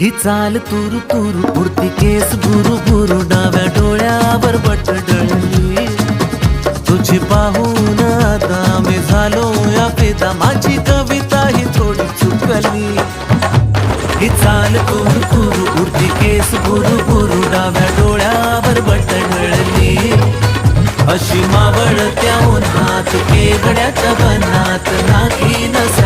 ही चाल तुरु तुरु उडती केस बुरु बुरु डाव्या डोळ्यावर बटडळली तुझी पाहून आता मी झालो या पेदा माझी कविता ही थोडी चुकली. ही चाल तुरु तुरु उडती केस बुरु बुरु डाव्या डोळ्यावर बटडळली अशी मावळ त्या उन्हात केवड्याच्या बनात नाही नसा